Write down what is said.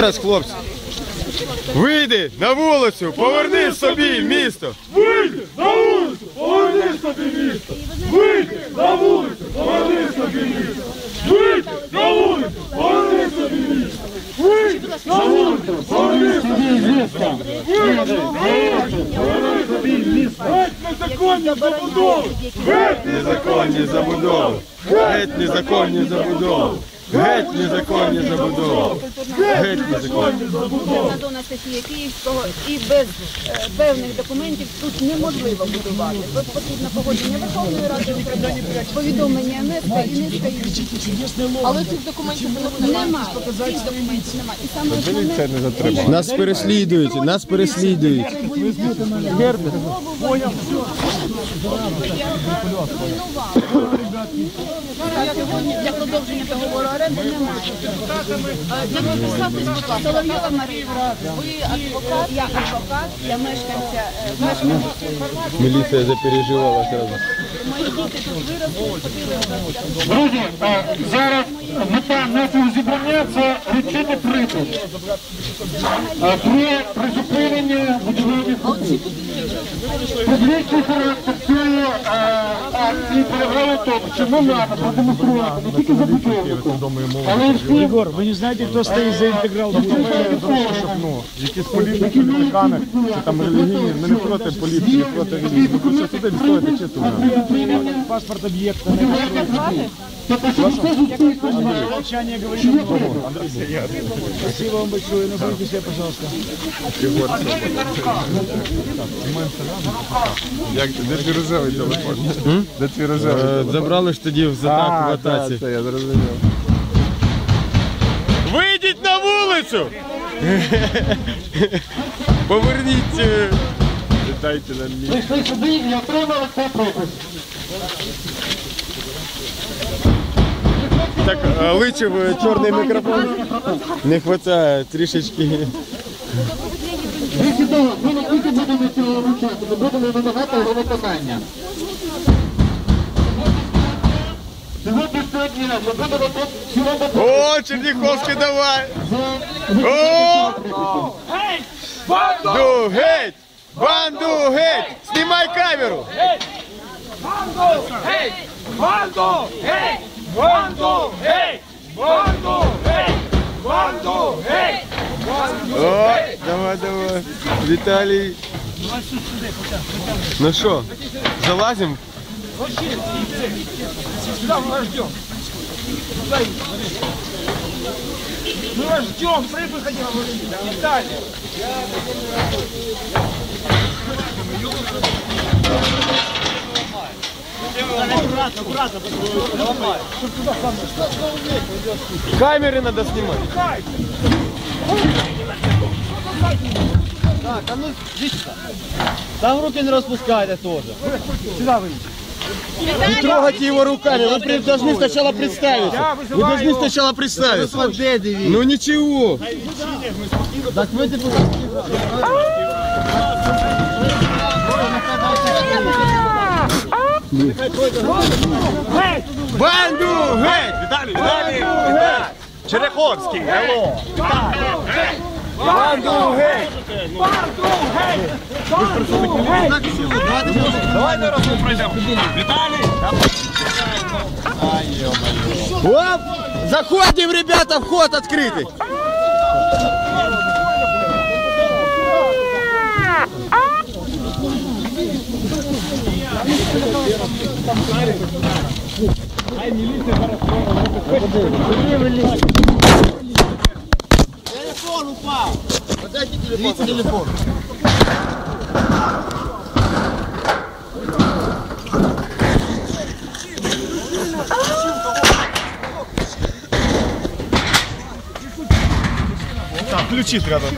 раз, хлопці. Вийди на вулицю, поверни собі місто. Вийди на вулицю, поверни собі місто! Вийди на вулицю, поверни собі місто! Вийди на вулицю, поверни собі місто! Вийди на вулицю, поверни собі місто! Вийди на вулицю, поверни собі місто! Геть незаконні забудови! Геть Геть незаконні забудови. Геть незаконні забудови. Геть незаконні. Антона Анастасія Київського і без е, певних документів тут неможливо будувати. Тут потрібно погодження Верховної Ради України, повідомлення НСК і НСК ЮРІ. Але цих документів немає. Цих документів немає. І саме основне Нас переслідують, нас переслідують. Сьогодні для продовження договору оренди немає. Е, Для підписатись, будь ласка, Соловйова Марія. Ви адвокат, я адвокат, я мешканця, мешканця. Міліція запереживала одразу. Друзі, е, зараз мета нашого зібрання це вручити припис е, про призупинення будівельних робіт. Публічний характер цієї е, акції полягає в тому, що ми маємо продемонструвати не тільки забудовнику, але й всім Егор, вы не знаете, кто стоит за интеграл? ну, якісь політики, політикани, чи там релігійні, ми не проти політики, проти релігії. Ми просто сюди відстояти владу. Паспорт объекта. Молчание говорит. Спасибо вам большое. Назовите себя, пожалуйста. Як де твій рожевий телефон? Де твій рожевий? Е, Забрали ж тоді за так в атаці. це я зрозумів. Вийдіть на вулицю! Поверніть. Дайте нам мій. прийшли сюди і отримали цей припис. Так, личив е, чорний мікрофон. Не вистачає трішечки. Більше того, ми не тільки будемо цього вручати, ми будемо вимагати його виконання. Сьогодні сьогодні ми будемо тут сьогодні О, Черніховський, давай! О! Банду геть! Банду геть! Знімай камеру! Манго! Эй! Манго! Эй! Манго! Эй! Манго! Эй! Манго! Эй! О, давай, давай. Віталій. Ну що, залазим? Сюда мы вас ждем. Мы вас ждем, смотри, выходи на выходи. Виталий. Я залазимо? Камеры надо снимать. Там руки не распускайте тоже. Не трогайте его руками, вы при- должны сначала представиться. Вы должны сначала представиться. Ну ничего. Так вы депутат. Банду! Геть! Віталій! Віталій! Віталій! Череховський! Алло! Банду! Геть! Банду! Геть! Банду! Геть! Давай на розмову пройдемо! Віталій! Оп! Заходим, ребята, вход открытый! Ай, милиция, Телефон упал. Подайте телефон. Берите телефон. Включи рядом.